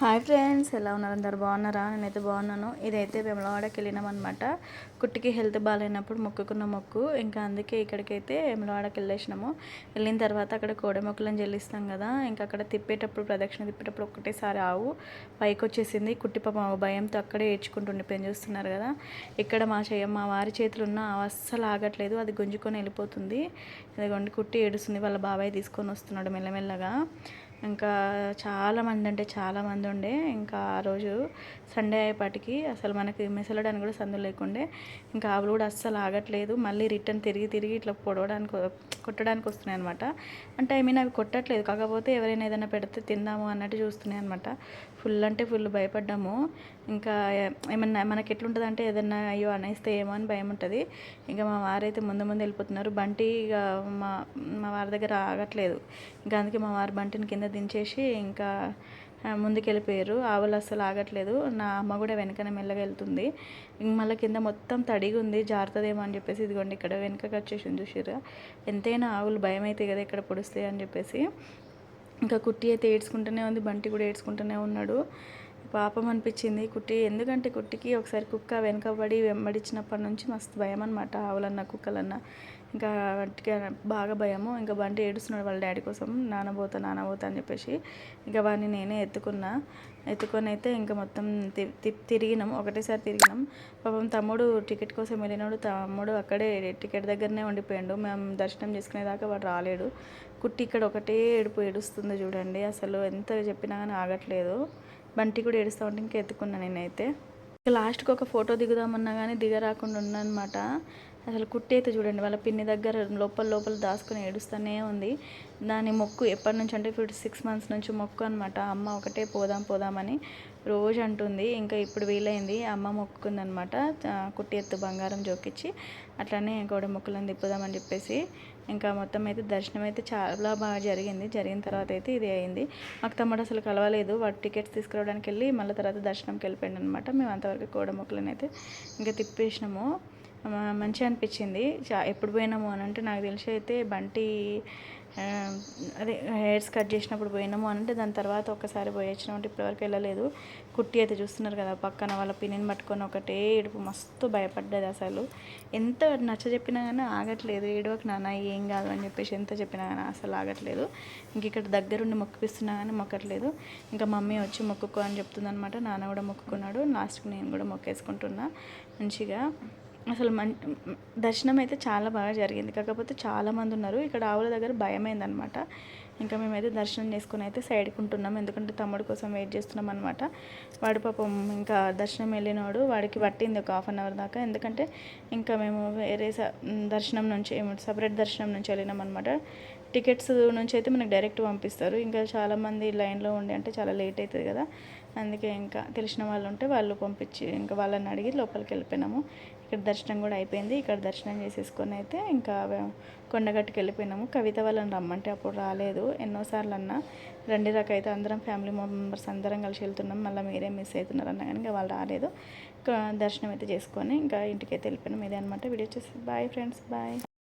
Hi friends ఎలా ఉన్నారు? అందరు బాగున్నారా? నేనైతే బాగున్నాను. ఇదైతే వెమలవాడకి వెళ్ళినాం అనమాట కుట్టికి హెల్త్ బాగాలేనప్పుడు మొక్కుకున్న మొక్కు. ఇంకా అందుకే ఇక్కడికైతే వెమలవాడకి వెళ్ళేసినాము. వెళ్ళిన తర్వాత అక్కడ కోడె మొక్కలను చెల్లిస్తాం కదా. ఇంకా అక్కడ తిప్పేటప్పుడు ప్రదక్షిణ తిప్పేటప్పుడు ఒక్కటేసారి ఆవు పైకి వచ్చేసింది కుట్టి పాప భయంతో అక్కడే ఏడ్చుకుంటుండే పెన్ చూస్తున్నారు కదా. ఇక్కడ మా చెయ్య మా వారి చేతులు ఉన్న అస్సలు ఆగట్లేదు. అది గుంజుకొని వెళ్ళిపోతుంది. ఇదిగోండి కుట్టి ఏడుస్తుంది. వాళ్ళ బాబాయ్ తీసుకొని వస్తున్నాడు మెల్లమెల్లగా. ఇంకా చాలామంది అంటే చాలామంది ఉండే ఇంకా ఆ రోజు సండే అయ్యేపాటికి అసలు మనకి మెసలడానికి కూడా సందు లేకుండే. ఇంకా ఆవులు కూడా అస్సలు ఆగట్లేదు. మళ్ళీ రిటర్న్ తిరిగి తిరిగి ఇట్లా పొడవడానికి కొట్టడానికి వస్తున్నాయి అనమాట అంటే ఐ మీన్ అవి కొట్టట్లేదు. కాకపోతే ఎవరైనా ఏదైనా పెడితే తిందాము అన్నట్టు చూస్తున్నాయి అనమాట ఫుల్ అంటే ఫుల్ భయపడ్డాము. ఇంకా ఏమన్నా మనకి ఎట్లుంటుంది అంటే ఏదన్నా అయ్యో అనేస్తే ఏమో అని భయం ఉంటుంది ఇంకా మా వారైతే ముందు ముందు వెళ్ళిపోతున్నారు. బంటి ఇక మా మా వారి దగ్గర ఆగట్లేదు. ఇంకా అందుకే మా వారి బంటిని కింద దించేసి ఇంకా ముందుకెళ్ళిపోయారు. ఆవులు అస్సలు ఆగట్లేదు. నా అమ్మ కూడా వెనకనే మెల్లగా వెళ్తుంది. ఇంక మళ్ళీ కింద మొత్తం తడిగా ఉంది జారుతుందేమో అని చెప్పేసి ఇదిగోండి ఇక్కడ వెనకకి వచ్చేసింది చూసిరా ఎంతైనా ఆవులు భయం అయితే కదా ఇక్కడ పొడుస్తాయి అని చెప్పేసి. ఇంకా కుట్టి అయితే ఏడ్చుకుంటూనే ఉంది బంటి కూడా ఏడ్చుకుంటూనే ఉన్నాడు. పాపం అనిపించింది కుట్టి. ఎందుకంటే కుట్టికి ఒకసారి కుక్క వెనకబడి వెంబడించినప్పటి నుంచి మస్తు భయం అనమాట ఆవులన్న కుక్కలన్నా. ఇంకా వాటికి బాగా భయము. ఇంకా బండి ఏడుస్తున్నాడు వాళ్ళ డాడీ కోసం. నానబోతా నానబోతా అని చెప్పేసి ఇంకా వాడిని నేనే ఎత్తుకున్నా. ఎత్తుకొని అయితే ఇంకా మొత్తం తిరిగినాం. ఒకటేసారి తిరిగినాం. పాపం తమ్ముడు టికెట్ కోసం వెళ్ళినాడు. తమ్ముడు అక్కడే టికెట్ దగ్గరనే ఉండిపోయాడు. మేము దర్శనం చేసుకునేదాకా వాడు రాలేడు. కుట్టి ఇక్కడ ఒకటే ఏడుపు ఏడుస్తుంది చూడండి. అసలు ఎంత చెప్పినా కానీ ఆగట్లేదు. బంటి కూడా ఏడుస్తూ ఉంటే ఇంకా ఎత్తుకున్నా నేనైతే లాస్ట్కి ఒక ఫోటో దిగుదామన్నా కానీ దిగరాకుండా అనమాట అసలు కుట్టి అయితే చూడండి వాళ్ళ పిన్ని దగ్గర లోపల లోపల దాచుకొని ఏడుస్తూనే ఉంది. దాని మొక్కు ఎప్పటి నుంచి అంటే ఇప్పుడు సిక్స్ మంత్స్ నుంచి మొక్కు అనమాట అమ్మ ఒకటే పోదాం పోదామని రోజు అంటుంది. ఇంకా ఇప్పుడు వీలైంది అమ్మ మొక్కుకుందనమాట కుట్టి ఎత్తు బంగారం జోకిచ్చి అట్లానే గోడ మొక్కులను తిప్పుదామని చెప్పేసి ఇంకా మొత్తం అయితే దర్శనం అయితే చాలా బాగా జరిగింది. జరిగిన తర్వాత అయితే ఇది అయింది. మాకు తమ్ముడు అసలు కలవలేదు. వాడు టికెట్స్ తీసుకురావడానికి వెళ్ళి మళ్ళీ తర్వాత దర్శనంకి వెళ్ళిపోయింది అనమాట మేము అంతవరకు కోడ మొక్కలను అయితే ఇంకా తిప్పేసినాము. మంచిగా అనిపించింది. చా ఎప్పుడు పోయినాము అని అంటే నాకు తెలిసి అయితే బంటి అదే హెయిర్స్ కట్ చేసినప్పుడు పోయినాము అంటే దాని తర్వాత ఒక్కసారి పోయి వచ్చినాం అంటే ఇప్పటివరకు వెళ్ళలేదు. కుట్టి అయితే చూస్తున్నారు కదా పక్కన వాళ్ళ పిన్నిని పట్టుకొని ఒకటే ఏడుపు మస్తు భయపడ్డది అసలు. ఎంత నచ్చ చెప్పినా కానీ ఆగట్లేదు. ఏడవకు నాన్న ఏం కాదు అని చెప్పేసి ఎంత చెప్పినా కానీ అసలు ఆగట్లేదు. ఇంక ఇక్కడ దగ్గరుండి మొక్కిపిస్తున్నా కానీ మొక్కట్లేదు. ఇంకా మమ్మీ వచ్చి మొక్కుకో అని చెప్తుంది అనమాట నాన్న కూడా మొక్కుకున్నాడు. లాస్ట్కి నేను కూడా మొక్కేసుకుంటున్నా. మంచిగా అసలు మం దర్శనం అయితే చాలా బాగా జరిగింది. కాకపోతే చాలామంది ఉన్నారు. ఇక్కడ ఆవుల దగ్గర భయమైందనమాట. ఇంకా మేమైతే దర్శనం చేసుకుని అయితే సైడ్కి ఉంటున్నాం ఎందుకంటే తమ్ముడు కోసం వెయిట్ చేస్తున్నాం అనమాట వాడు పాపం ఇంకా దర్శనం వెళ్ళినాడు. వాడికి పట్టింది ఒక హాఫ్ అన్ అవర్ దాకా. ఎందుకంటే ఇంకా మేము వేరే దర్శనం నుంచి సపరేట్ దర్శనం నుంచి వెళ్ళినాం అనమాట టికెట్స్ నుంచి అయితే మనకు డైరెక్ట్ పంపిస్తారు. ఇంకా చాలామంది లైన్లో ఉండి అంటే చాలా లేట్ అవుతుంది కదా. అందుకే ఇంకా తెలిసిన వాళ్ళు ఉంటే వాళ్ళు పంపించి ఇంకా వాళ్ళని అడిగి లోపలికి వెళ్ళిపోయినాము. ఇక్కడ దర్శనం కూడా అయిపోయింది. ఇక్కడ దర్శనం చేసేసుకొని అయితే ఇంకా కొండగట్టుకు వెళ్ళిపోయినాము. కవిత వాళ్ళని రమ్మంటే అప్పుడు రాలేదు. ఎన్నోసార్లు అన్నా రండి రకైతే అయితే అందరం ఫ్యామిలీ మెంబర్స్ అందరం కలిసి వెళ్తున్నాం. మళ్ళీ మీరే మిస్ అవుతున్నారు అన్న కానీ ఇంకా వాళ్ళు రాలేదు. దర్శనం అయితే చేసుకొని ఇంకా ఇంటికి అయితే వెళ్ళిపోయినాం. ఇదే అనమాట వీడియో చూసి బాయ్ ఫ్రెండ్స్. బాయ్.